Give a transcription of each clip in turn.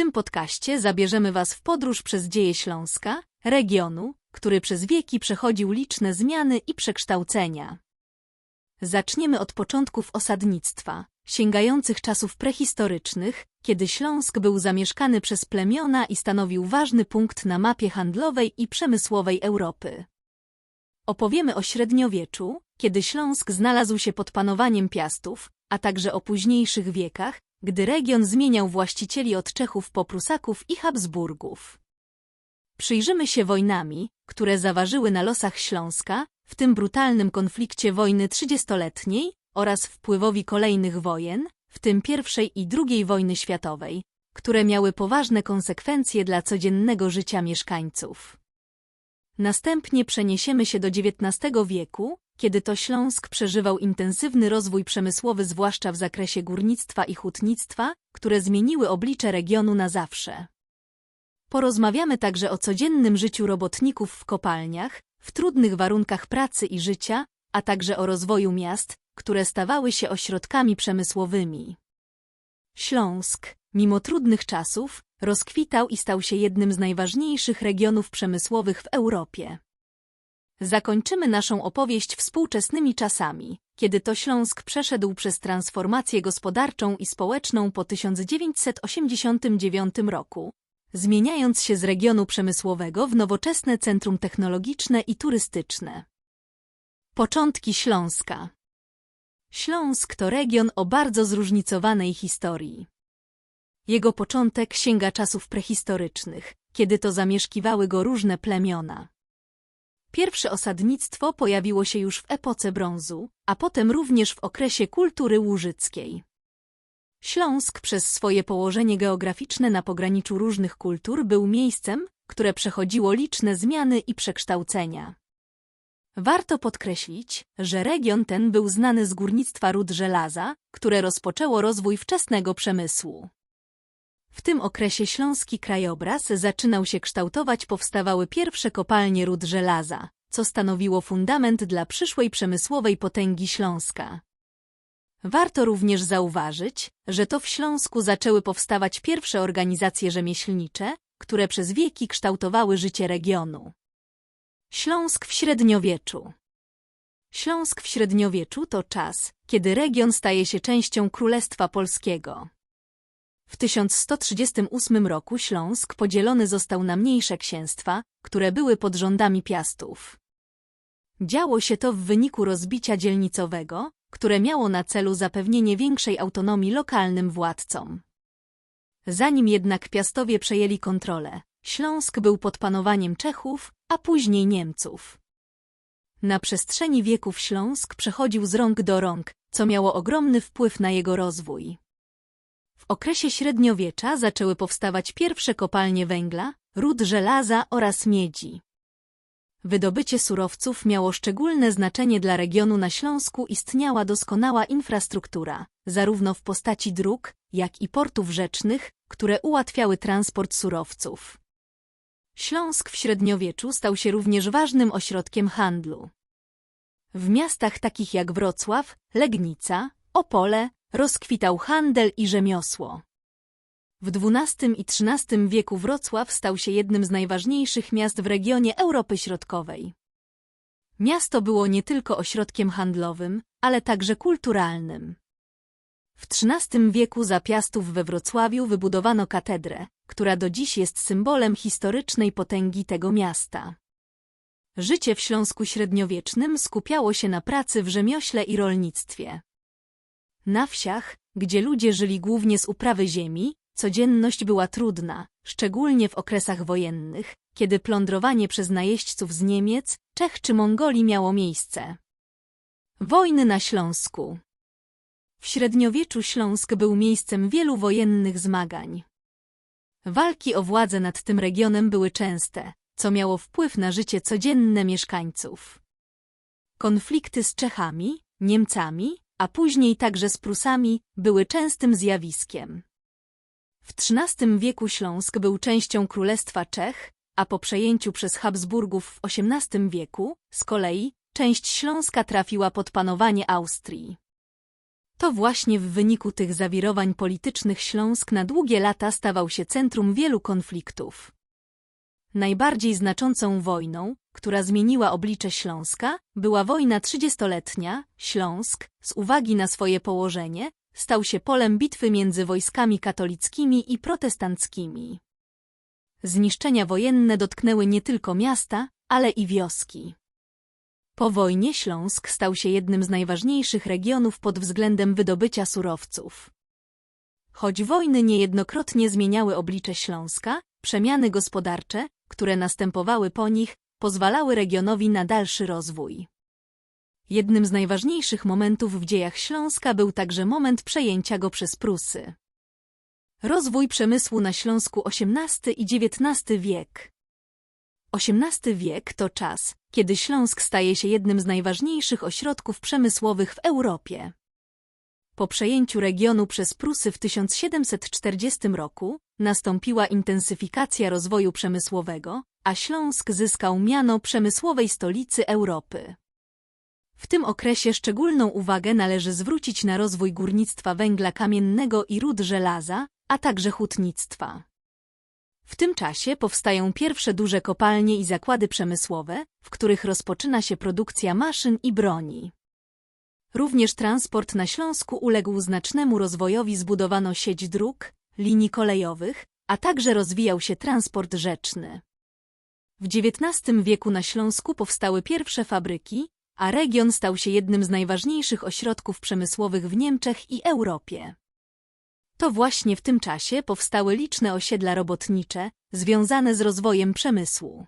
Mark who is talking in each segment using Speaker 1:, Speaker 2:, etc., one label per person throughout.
Speaker 1: tym podcaście zabierzemy Was w podróż przez dzieje Śląska, regionu, który przez wieki przechodził liczne zmiany i przekształcenia. Zaczniemy od początków osadnictwa, sięgających czasów prehistorycznych, kiedy Śląsk był zamieszkany przez plemiona i stanowił ważny punkt na mapie handlowej i przemysłowej Europy. Opowiemy o średniowieczu, kiedy Śląsk znalazł się pod panowaniem Piastów, a także o późniejszych wiekach, gdy region zmieniał właścicieli od Czechów po Prusaków i Habsburgów. Przyjrzymy się wojnami, które zaważyły na losach Śląska, w tym brutalnym konflikcie wojny trzydziestoletniej oraz wpływowi kolejnych wojen, w tym I i II wojny światowej, które miały poważne konsekwencje dla codziennego życia mieszkańców. Następnie przeniesiemy się do XIX wieku, kiedy to Śląsk przeżywał intensywny rozwój przemysłowy zwłaszcza w zakresie górnictwa i hutnictwa, które zmieniły oblicze regionu na zawsze. Porozmawiamy także o codziennym życiu robotników w kopalniach, w trudnych warunkach pracy i życia, a także o rozwoju miast, które stawały się ośrodkami przemysłowymi. Śląsk, mimo trudnych czasów, rozkwitał i stał się jednym z najważniejszych regionów przemysłowych w Europie. Zakończymy naszą opowieść współczesnymi czasami, kiedy to Śląsk przeszedł przez transformację gospodarczą i społeczną po 1989 roku, zmieniając się z regionu przemysłowego w nowoczesne centrum technologiczne i turystyczne. Początki Śląska Śląsk to region o bardzo zróżnicowanej historii. Jego początek sięga czasów prehistorycznych, kiedy to zamieszkiwały go różne plemiona. Pierwsze osadnictwo pojawiło się już w epoce brązu, a potem również w okresie kultury łużyckiej. Śląsk przez swoje położenie geograficzne na pograniczu różnych kultur był miejscem, które przechodziło liczne zmiany i przekształcenia. Warto podkreślić, że region ten był znany z górnictwa ród żelaza, które rozpoczęło rozwój wczesnego przemysłu. W tym okresie śląski krajobraz zaczynał się kształtować, powstawały pierwsze kopalnie ród żelaza, co stanowiło fundament dla przyszłej przemysłowej potęgi Śląska. Warto również zauważyć, że to w Śląsku zaczęły powstawać pierwsze organizacje rzemieślnicze, które przez wieki kształtowały życie regionu. Śląsk w średniowieczu Śląsk w średniowieczu to czas, kiedy region staje się częścią Królestwa Polskiego. W 1138 roku Śląsk podzielony został na mniejsze księstwa, które były pod rządami Piastów. Działo się to w wyniku rozbicia dzielnicowego, które miało na celu zapewnienie większej autonomii lokalnym władcom. Zanim jednak Piastowie przejęli kontrolę, Śląsk był pod panowaniem Czechów, a później Niemców. Na przestrzeni wieków Śląsk przechodził z rąk do rąk, co miało ogromny wpływ na jego rozwój. W okresie średniowiecza zaczęły powstawać pierwsze kopalnie węgla, ród żelaza oraz miedzi. Wydobycie surowców miało szczególne znaczenie dla regionu na Śląsku istniała doskonała infrastruktura, zarówno w postaci dróg, jak i portów rzecznych, które ułatwiały transport surowców. Śląsk w średniowieczu stał się również ważnym ośrodkiem handlu. W miastach takich jak Wrocław, Legnica, Opole rozkwitał handel i rzemiosło. W XII i XIII wieku Wrocław stał się jednym z najważniejszych miast w regionie Europy Środkowej. Miasto było nie tylko ośrodkiem handlowym, ale także kulturalnym. W XIII wieku za Piastów we Wrocławiu wybudowano katedrę, która do dziś jest symbolem historycznej potęgi tego miasta. Życie w Śląsku średniowiecznym skupiało się na pracy w rzemiośle i rolnictwie. Na wsiach, gdzie ludzie żyli głównie z uprawy ziemi, codzienność była trudna, szczególnie w okresach wojennych, kiedy plądrowanie przez najeźdźców z Niemiec, Czech czy Mongolii miało miejsce. Wojny na Śląsku W średniowieczu Śląsk był miejscem wielu wojennych zmagań. Walki o władzę nad tym regionem były częste, co miało wpływ na życie codzienne mieszkańców. Konflikty z Czechami, Niemcami, a później także z Prusami, były częstym zjawiskiem. W XIII wieku Śląsk był częścią Królestwa Czech, a po przejęciu przez Habsburgów w XVIII wieku, z kolei, część Śląska trafiła pod panowanie Austrii. To właśnie w wyniku tych zawirowań politycznych Śląsk na długie lata stawał się centrum wielu konfliktów. Najbardziej znaczącą wojną, która zmieniła oblicze Śląska, była wojna trzydziestoletnia. Śląsk, z uwagi na swoje położenie, stał się polem bitwy między wojskami katolickimi i protestanckimi. Zniszczenia wojenne dotknęły nie tylko miasta, ale i wioski. Po wojnie Śląsk stał się jednym z najważniejszych regionów pod względem wydobycia surowców. Choć wojny niejednokrotnie zmieniały oblicze Śląska, przemiany gospodarcze, które następowały po nich, pozwalały regionowi na dalszy rozwój. Jednym z najważniejszych momentów w dziejach Śląska był także moment przejęcia go przez Prusy. Rozwój przemysłu na Śląsku XVIII i XIX wiek XVIII wiek to czas, kiedy Śląsk staje się jednym z najważniejszych ośrodków przemysłowych w Europie. Po przejęciu regionu przez Prusy w 1740 roku nastąpiła intensyfikacja rozwoju przemysłowego, a Śląsk zyskał miano przemysłowej stolicy Europy. W tym okresie szczególną uwagę należy zwrócić na rozwój górnictwa węgla kamiennego i ród żelaza, a także hutnictwa. W tym czasie powstają pierwsze duże kopalnie i zakłady przemysłowe, w których rozpoczyna się produkcja maszyn i broni. Również transport na Śląsku uległ znacznemu rozwojowi zbudowano sieć dróg, linii kolejowych, a także rozwijał się transport rzeczny. W XIX wieku na Śląsku powstały pierwsze fabryki, a region stał się jednym z najważniejszych ośrodków przemysłowych w Niemczech i Europie. To właśnie w tym czasie powstały liczne osiedla robotnicze, związane z rozwojem przemysłu.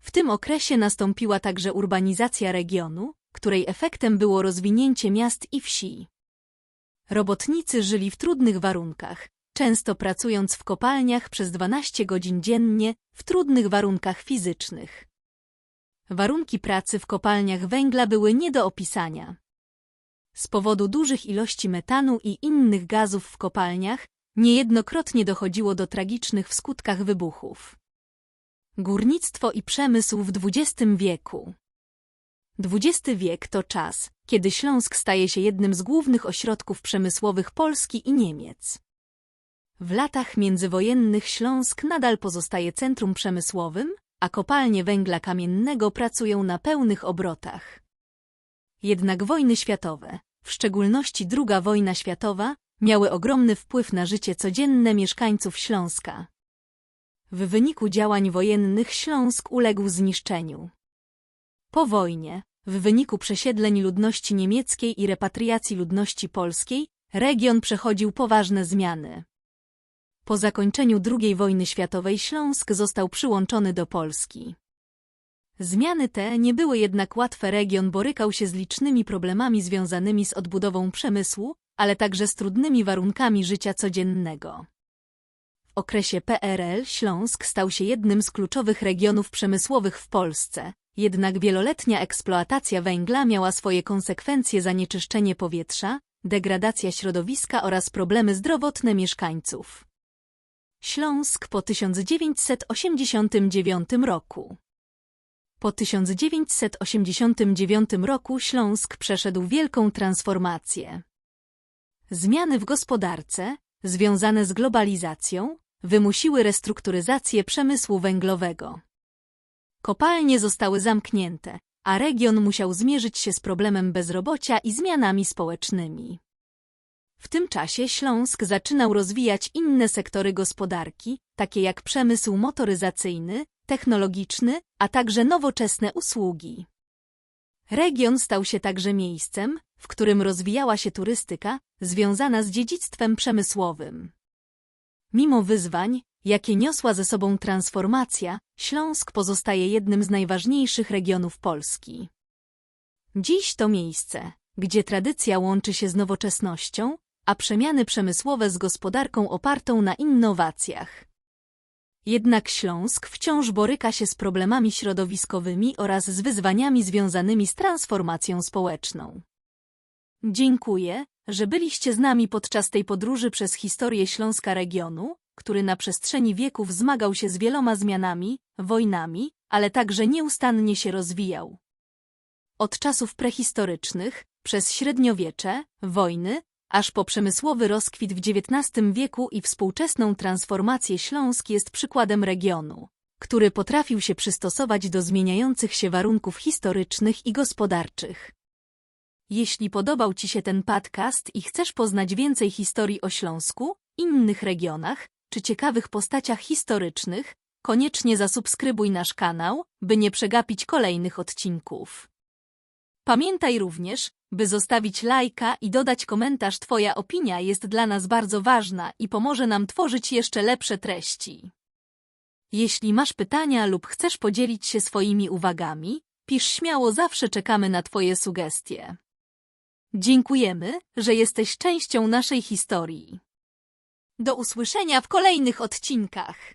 Speaker 1: W tym okresie nastąpiła także urbanizacja regionu, której efektem było rozwinięcie miast i wsi. Robotnicy żyli w trudnych warunkach, często pracując w kopalniach przez 12 godzin dziennie w trudnych warunkach fizycznych. Warunki pracy w kopalniach węgla były nie do opisania. Z powodu dużych ilości metanu i innych gazów w kopalniach niejednokrotnie dochodziło do tragicznych w skutkach wybuchów. Górnictwo i przemysł w XX wieku XX wiek to czas, kiedy Śląsk staje się jednym z głównych ośrodków przemysłowych Polski i Niemiec. W latach międzywojennych Śląsk nadal pozostaje centrum przemysłowym, a kopalnie węgla kamiennego pracują na pełnych obrotach. Jednak wojny światowe, w szczególności II wojna światowa, miały ogromny wpływ na życie codzienne mieszkańców Śląska. W wyniku działań wojennych Śląsk uległ zniszczeniu. Po wojnie, w wyniku przesiedleń ludności niemieckiej i repatriacji ludności polskiej, region przechodził poważne zmiany. Po zakończeniu II wojny światowej Śląsk został przyłączony do Polski. Zmiany te nie były jednak łatwe. Region borykał się z licznymi problemami związanymi z odbudową przemysłu, ale także z trudnymi warunkami życia codziennego. W okresie PRL Śląsk stał się jednym z kluczowych regionów przemysłowych w Polsce, jednak wieloletnia eksploatacja węgla miała swoje konsekwencje zanieczyszczenie powietrza, degradacja środowiska oraz problemy zdrowotne mieszkańców. Śląsk po 1989 roku Po 1989 roku Śląsk przeszedł wielką transformację. Zmiany w gospodarce, związane z globalizacją, wymusiły restrukturyzację przemysłu węglowego. Kopalnie zostały zamknięte, a region musiał zmierzyć się z problemem bezrobocia i zmianami społecznymi. W tym czasie Śląsk zaczynał rozwijać inne sektory gospodarki, takie jak przemysł motoryzacyjny, technologiczny, a także nowoczesne usługi. Region stał się także miejscem, w którym rozwijała się turystyka związana z dziedzictwem przemysłowym. Mimo wyzwań, jakie niosła ze sobą transformacja, Śląsk pozostaje jednym z najważniejszych regionów Polski. Dziś to miejsce, gdzie tradycja łączy się z nowoczesnością, a przemiany przemysłowe z gospodarką opartą na innowacjach. Jednak Śląsk wciąż boryka się z problemami środowiskowymi oraz z wyzwaniami związanymi z transformacją społeczną. Dziękuję, że byliście z nami podczas tej podróży przez historię Śląska regionu, który na przestrzeni wieków zmagał się z wieloma zmianami, wojnami, ale także nieustannie się rozwijał. Od czasów prehistorycznych, Przez średniowiecze, wojny, aż po przemysłowy rozkwit w XIX wieku i współczesną transformację Śląsk jest przykładem regionu, który potrafił się przystosować do zmieniających się warunków historycznych i gospodarczych. Jeśli podobał Ci się ten podcast i chcesz poznać więcej historii o Śląsku, innych regionach czy ciekawych postaciach historycznych, koniecznie zasubskrybuj nasz kanał, by nie przegapić kolejnych odcinków. Pamiętaj również, by zostawić lajka i dodać komentarz. Twoja opinia jest dla nas bardzo ważna i pomoże nam tworzyć jeszcze lepsze treści. Jeśli masz pytania lub chcesz podzielić się swoimi uwagami, pisz śmiało, zawsze czekamy na Twoje sugestie. Dziękujemy, że jesteś częścią naszej historii. Do usłyszenia w kolejnych odcinkach.